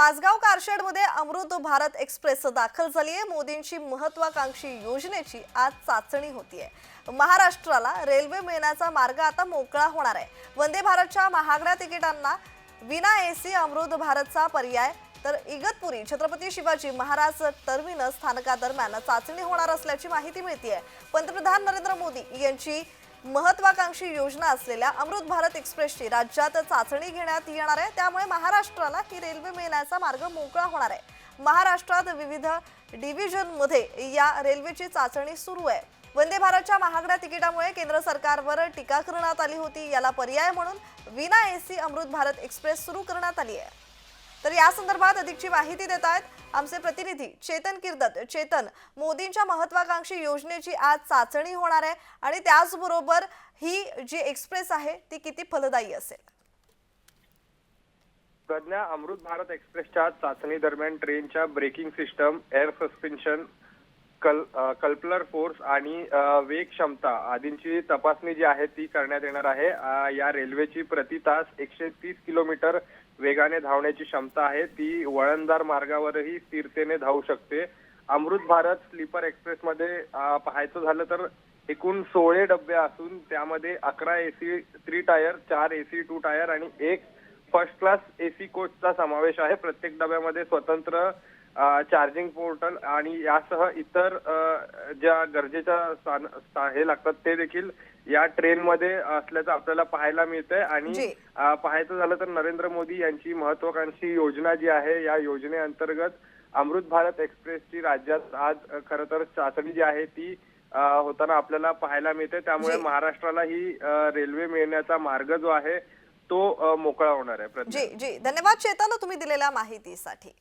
माझगाव कारशेडमध्ये अमृत भारत एक्सप्रेस दाखल झाली आहे. मोदींची महत्वाकांक्षी योजनेची आज चाचणी होतीये. महाराष्ट्राला रेल्वे मिळण्याचा मार्ग आता मोकळा होणार आहे. वंदे भारतच्या महागड्या तिकिटांना विना एसी अमृत भारतचा पर्याय. तर इगतपुरी छत्रपती शिवाजी महाराज टर्मिनस स्थानकादरम्यान चाचणी होणार असल्याची माहिती मिळते पंतप्रधान नरेंद्र मोदी यांची महत्वाकांक्षी योजना असलेल्या अमृत भारत एक्सप्रेसची राज्यात चाचणी घेण्यात येणार आहे. त्यामुळे महाराष्ट्राला ही रेल्वे मिळण्याचा मार्ग मोकळा होणार आहे. महाराष्ट्रात विविध डिव्हिजनमध्ये या रेल्वेची चाचणी सुरू आहे. वंदे भारतच्या महागड्या तिकिटामुळे केंद्र सरकारवर टीका करण्यात आली होती. याला पर्याय म्हणून विना एसी अमृत भारत एक्सप्रेस सुरू करण्यात आली आहे. तर या संदर्भात अधिकची माहिती देत आहेत आमचे प्रतिनिधी चेतन किर्दत. चेतन मोदींच्या महत्वाकांक्षी योजनेची आज चाचणी होणार आहे आणि त्याचबरोबर ही जी एक्सप्रेस आहे ती किती फलदायी असेल? प्रज्ञा अमृत भारत एक्सप्रेसच्या चाचणी दरम्यान ट्रेनच्या ब्रेकिंग सिस्टम एअर सस्पेन्शन कल कल्पलर फोर्स आणि वेग क्षमता आदींची तपासणी जी आहे ती करण्यात येणार आहे. या रेल्वेची प्रति तास एकशे तीस किलोमीटर वेगाने धावण्याची क्षमता आहे. ती वळणदार मार्गावरही स्थिरतेने धावू शकते. अमृत भारत स्लीपर एक्सप्रेसमध्ये पाहायचं झालं तर एकूण सोळे डबे असून त्यामध्ये अकरा एसी थ्री टायर चार एसी टू टायर आणि एक फर्स्ट क्लास एसी कोचचा समावेश आहे. प्रत्येक डब्यामध्ये स्वतंत्र चार्जिंग पोर्टल आणि यासह इतर ज्या गरजेच्या स्थान स्था- हे लागतात ते देखील या ट्रेनमध्ये असल्याचं आपल्याला पाहायला मिळतंय आणि जी. अ, पाहायचं झालं तर नरेंद्र मोदी यांची महत्वाकांक्षी योजना जी आहे या योजनेअंतर्गत अमृत भारत एक्सप्रेसची राज्यात आज अ, खरं तर चाचणी जी आहे ती अ, होताना आपल्याला पाहायला मिळते त्यामुळे जी. महाराष्ट्राला ही अ, रेल्वे मिळण्याचा मार्ग जो आहे तो अ, मोकळा होणार आहे प्रज्ञा. जी जी धन्यवाद चेतन तुम्ही दिलेल्या माहितीसाठी